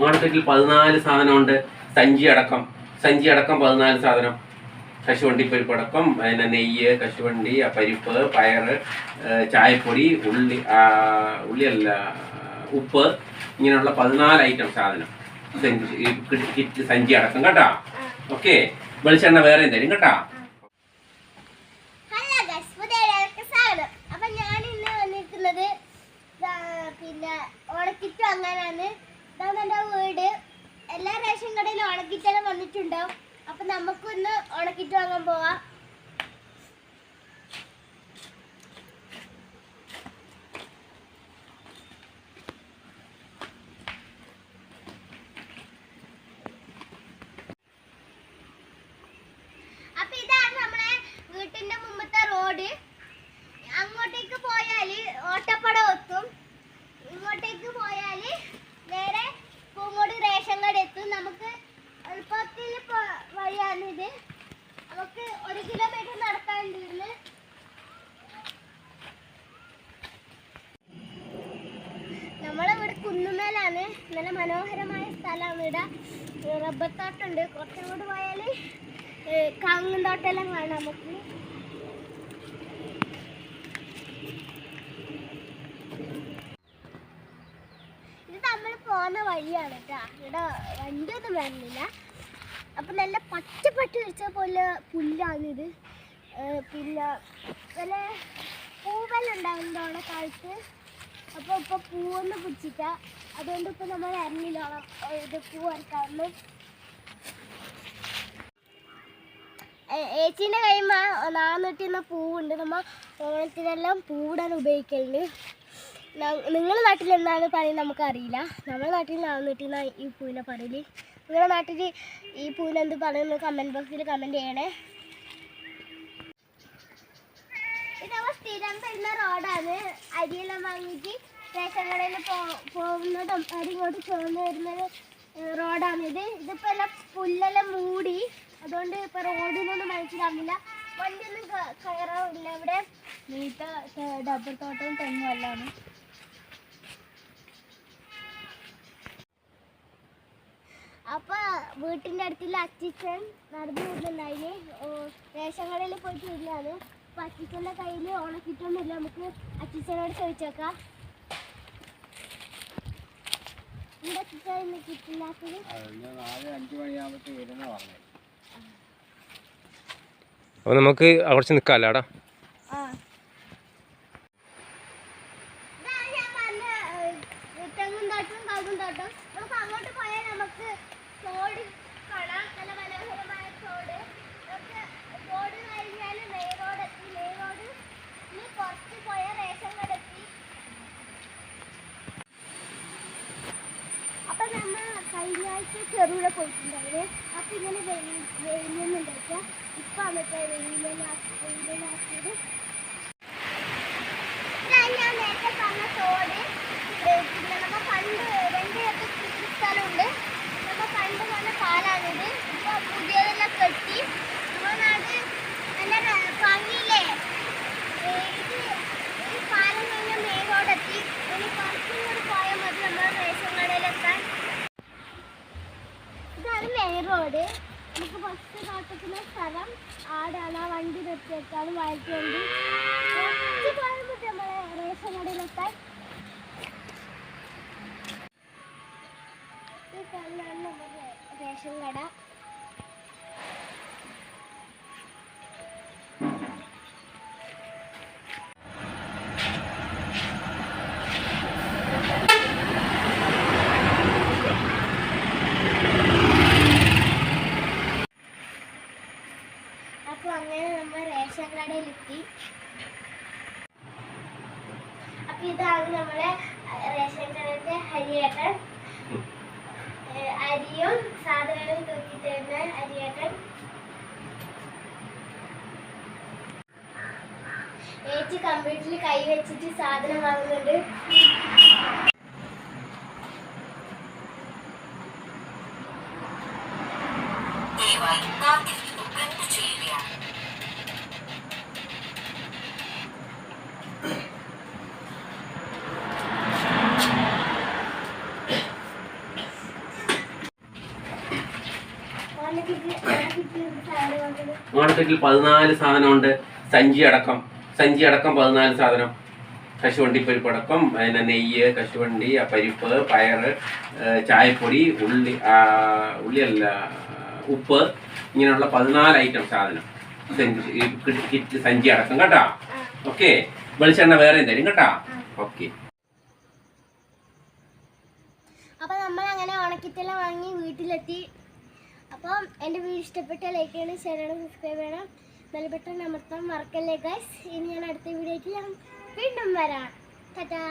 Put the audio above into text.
മാർക്കറ്റിൽ പതിനാല് സാധനമുണ്ട്. സഞ്ചി അടക്കം. സഞ്ചി അടക്കം പതിനാല് സാധനം. കശുവണ്ടി പരിപ്പ് അടക്കം പിന്നെ നെയ്യ് കശുവണ്ടി പരിപ്പ് പയറ് ചായപ്പൊടി ഉള്ളി ഉള്ളിയല്ല ഉപ്പ് ഇങ്ങനെയുള്ള പതിനാല് ഐറ്റം സാധനം. കിറ്റ് സഞ്ചി അടക്കം കേട്ടാ? ഓക്കെ. വെളിച്ചെണ്ണ വേറെ തരും കേട്ടാ? പിന്നെ ഓണക്കിറ്റ് വാങ്ങാനാണ്. ഇതാണ് വീട് എല്ലാ റേഷൻ കടയിലും ഓണക്കിറ്റെല്ലാം വന്നിട്ടുണ്ടാവും. അപ്പൊ നമുക്കൊന്ന് ഉണക്കിട്ട് വാങ്ങാൻ പോവാം അപ്പൊ ഇതാണ് നമ്മളെ വീട്ടിന്റെ മുമ്പത്തെ റോഡ് അങ്ങോട്ടേക്ക് പോയാൽ ഓട്ടപ്പടം എത്തും ഇങ്ങോട്ടേക്ക് പോയാൽ നേരെ പൂങ്ങോട് റേഷൻ കട എത്തും നമുക്ക് എളുപ്പത്തിൽ പോ- വഴിയാണിത് നമുക്ക് ഒരു കിലോമീറ്റർ നടക്കാനുണ്ട് നമ്മളിവിടെ കുന്നുമേലാണ്. നല്ല മനോഹരമായ സ്ഥലമാണ് ഇവിടെ. റബ്ബർ തോട്ടമുണ്ട്. കുറച്ചങ്ങോട്ട് പോയാൽ കാങ്ങും തോട്ടെല്ലാം കാണാം നമുക്ക്. ഇത് നമ്മൾ പോകുന്ന വഴിയാണ് കേട്ടോ. ഇവിടെ വണ്ടിയൊന്നും വരുന്നില്ല അപ്പം നല്ല പച്ചപ്പട്ട് വെച്ച പോലെ പുല്ലാണിത് പിന്നെ നല്ല പൂവെല്ലാം ഉണ്ടാകുന്നതോടെ കാലത്ത് അപ്പോൾ ഇപ്പോൾ പൂവൊന്നും പിടിച്ചിട്ട. അതുകൊണ്ട് ഇപ്പോൾ നമ്മൾ ഇറങ്ങിയിലോണം ഇത് പൂ ഇറക്കാറുണ്ട് ഏച്ചീന്റെ കൈമ നാന്നൂറ്റിന്ന് പൂവുണ്ട്. നമ്മൾ ഓണത്തിനെല്ലാം പൂവിടാൻ ഉപയോഗിക്കലുണ്ട്. നിങ്ങളുടെ നാട്ടിൽ എന്താണ് പറയുന്നത് നമുക്കറിയില്ല. നമ്മുടെ നാട്ടിൽ നാന്നൂറ്റിന്ന് ഈ പൂവിനെ പറയൽ. നിങ്ങളുടെ നാട്ടിൽ ഈ പൂവിന് എന്ത് പറയുന്നത് കമന്റ് ബോക്സിൽ കമന്റ് ചെയ്യണേ. സ്ഥിരം വരുന്ന റോഡാണ്. അരിയെല്ലാം വാങ്ങിയിട്ട് റേഷൻ കടയിൽ പോകുന്നതും അരിങ്ങോട്ട് ചോർന്ന് വരുന്നത് റോഡാണിത് ഇതിപ്പോൾ എല്ലാം പുല്ലെല്ലാം മൂടി. അതുകൊണ്ട് ഇപ്പോൾ റോഡിനൊന്നും മനസ്സിലാവുന്നില്ല. വണ്ടിയൊന്നും കയറാവില്ല ഇവിടെ. നീട്ട ഡബർ തോട്ടവും തെങ്ങും എല്ലാമാണ് അപ്പൊ വീട്ടിന്റെ അടുത്തുള്ള അച്ചിച്ചൻ നടന്നു വരുന്നുണ്ടായിന് റേഷൻ കടയിൽ പോയിട്ട് ഇല്ലാന്ന് അപ്പോൾ അച്ചിച്ചന്റെ കയ്യിൽ ഓണക്കിട്ടൊന്നുമില്ല നമുക്ക് അച്ചിച്ചനോട് ചോദിച്ചേക്കാം. അപ്പൊ നമുക്ക് അവിടെ കിട്ടില്ലാത്തത്? നാല് അഞ്ച് മണിയാകുമ്പോഴത്തേക്ക് വരുന്ന പറഞ്ഞു അപ്പോൾ നമുക്ക് കുറച്ച് നിൽക്കാമല്ലോ അവിടെ ആ ഇതാണ് ഞാൻ പറഞ്ഞ ഏഹ്, തെങ്ങും തോട്ടം കവുങ്ങും തോട്ടം നമുക്ക് അങ്ങോട്ട് പോയാൽ നമുക്ക് തോട് കാണാം നല്ല മനോഹരമായ തോട്. നമുക്ക് തോട് കഴിഞ്ഞാൽ മെയിൻ റോഡ് എത്തി. കുറച്ച് പോയ റേഷൻ കട എത്തി. അപ്പൊ നമ്മൾ കഴിഞ്ഞ ആഴ്ച ചെറുപുഴ പോയിട്ടുണ്ടായിരുന്നു. അപ്പൊ ഇങ്ങനെ വെയിൽ വെയിലൊന്നും ഉണ്ടാക്കുക ഇപ്പൊ അന്നത്തെ വെയിലാക്കി വെയിലാക്കിയത് ഞാൻ നേരത്തെ പറഞ്ഞ തോട് പിന്നെ നമ്മ പണ്ട് രണ്ട് സ്ഥലമുണ്ട് കെട്ടി. മതി ഇതാണ് റോഡ് ഫസ്റ്റ് സ്ഥലം. ആടാണ് വണ്ടി നിർത്തിയേക്കാണ് കുറച്ച് ഏഹ് അരിയും സാധനങ്ങളും തൂക്കി തരുന്ന അരിയേട്ടൻ. ഏച്ചി കമ്പ്യൂട്ടറിൽ കൈ വെച്ചിട്ട് സാധനം വാങ്ങുന്നുണ്ട്. ഓണക്കിറ്റിൽ പതിനാല് സാധനമുണ്ട്. സഞ്ചി അടക്കം. സഞ്ചി അടക്കം പതിനാല് സാധനം. കശുവണ്ടി പരിപ്പ് അടക്കം പിന്നെ നെയ്യ് കശുവണ്ടി ആ പരിപ്പ് പയർ ചായപ്പൊടി ഉള്ളി ഉള്ളിയല്ല ഉപ്പ് ഇങ്ങനെയുള്ള പതിനാല് ഐറ്റം സാധനം. കിറ്റ് സഞ്ചി അടക്കം കേട്ടാ? ഓക്കെ. വെളിച്ചെണ്ണ വേറെ തരും കേട്ടാ? ഓക്കെ. അപ്പൊ നമ്മൾ അങ്ങനെ ഉണക്കിത്തെല്ലാം വാങ്ങി വീട്ടിലെത്തി. അപ്പം എന്റെ വീഡിയോ ഇഷ്ടപ്പെട്ട ലൈക്ക് ചെയ്യണം ഷെയർ ചെയ്യണം സബ്സ്ക്രൈബ് ചെയ്യണം. ബെൽബട്ടൺ അമർത്താൻ മറക്കല്ലേ ഗൈസ് ഇനി ഞാൻ അടുത്ത വീഡിയോയ്ക്ക് ഞാൻ വീണ്ടും വരാം. ടാറ്റാ.